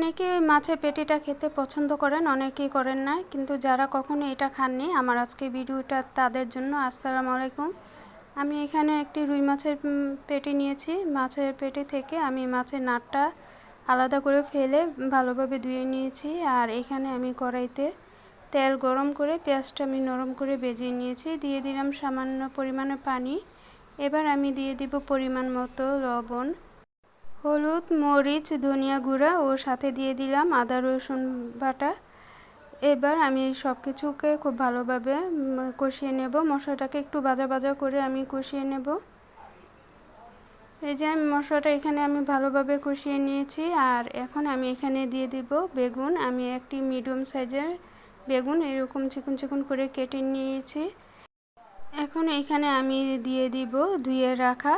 অনেকে মাছের পেটিটা খেতে পছন্দ করেন, অনেকেই করেন না। কিন্তু যারা কখনো এটা খাননি, আমার আজকে ভিডিওটা তাদের জন্য। আসসালামু আলাইকুম। আমি এখানে একটি রুই মাছের পেটি নিয়েছি। মাছের পেটি থেকে আমি মাছের নাটটা আলাদা করে ফেলে ভালোভাবে ধুয়ে নিয়েছি। আর এখানে আমি কড়াইতে তেল গরম করে, পেঁয়াজটা আমি নরম করে ভেজে নিয়েছি। দিয়ে দিলাম সামান্য পরিমাণে পানি। এবার আমি দিয়ে দিব পরিমাণ মতো লবণ। হলুদ, মরিচ, ধনিয়া গুঁড়া ও সাথে দিয়ে দিলাম আদা, রসুন বাটা। এবার আমি সব কিছুকে খুব ভালোভাবে কষিয়ে নেব। মশলাটাকে একটু বাজা বাজা করে আমি কষিয়ে নেব। এই যে আমি মশলাটা এখানে আমি ভালোভাবে কষিয়ে নিয়েছি। আর এখন আমি এখানে দিয়ে দিব বেগুন। আমি একটি মিডিয়াম সাইজের বেগুন, এরকম চিকন চিকন করে কেটে নিয়েছি। এখন এখানে আমি দিয়ে দিব ধুয়ে রাখা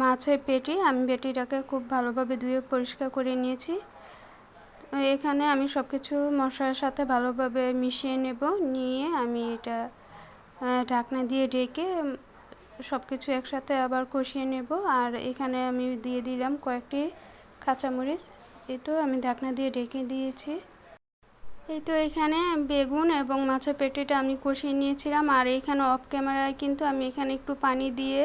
মাছের পেটি, আমি পেটিটাকে খুব ভালোভাবে ধুয়ে পরিষ্কার করে নিয়েছি। এখানে আমি সব কিছু মশলার সাথে ভালোভাবে মিশিয়ে নেব, নিয়ে আমি এটা ঢাকনা দিয়ে ঢেকে সব কিছু একসাথে আবার কষিয়ে নেব। আর এখানে আমি দিয়ে দিলাম কয়েকটি কাঁচামরিচ এটাও আমি ঢাকনা দিয়ে ঢেকে দিয়েছি। এই তো এখানে বেগুন এবং মাছের পেটিটা আমি কষিয়ে নিয়েছিলাম। আর এখানে অফ ক্যামেরায় কিন্তু আমি এখানে একটু পানি দিয়ে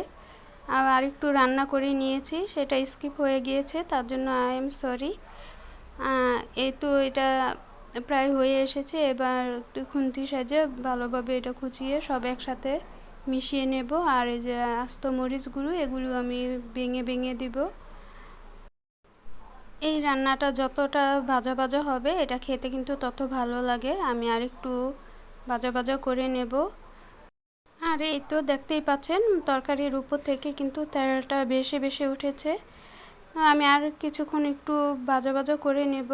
আর একটু রান্না করে নিয়েছি, সেটা স্কিপ হয়ে গিয়েছে, তার জন্য আই এম সরি। এই তো এটা প্রায় হয়ে এসেছে, এবার একটু খুন্তি সাজে ভালোভাবে এটা কুচিয়ে সব একসাথে মিশিয়ে নেব, আর এই যে আস্ত মরিচগুলো এগুলো আমি ভেঙে ভেঙে দিব। এই রান্নাটা যতটা ভাজা ভাজা হবে, এটা খেতে কিন্তু তত ভালো লাগে, আমি আর একটু ভাজা ভাজা করে নেব। আর এই তো দেখতেই পাচ্ছেন, তরকারির উপর থেকে কিন্তু তেলটা বেশি বেশি উঠেছে। আমি আর কিছুক্ষণ একটু বাজা বাজা করে নেব।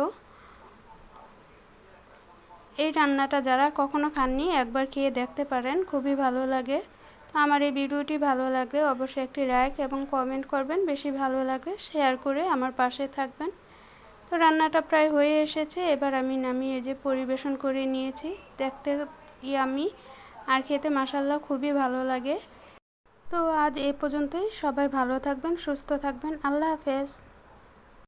এই রান্নাটা যারা কখনো খাননি, একবার খেয়ে দেখতে পারেন, খুবই ভালো লাগে। তো আমার এই ভিডিওটি ভালো লাগলে অবশ্যই একটি লাইক এবং কমেন্ট করবেন, বেশি ভালো লাগলে শেয়ার করে আমার পাশে থাকবেন। তো রান্নাটা প্রায় হয়ে এসেছে, এবার আমি নামিয়ে যে পরিবেশন করে নিয়েছি, দেখতে আমি আর খেতে মাসাল্লাহ খুবই ভালো লাগে। তো আজ এ পর্যন্তই। সবাই ভালো থাকবেন, সুস্থ থাকবেন। আল্লাহ হাফেজ।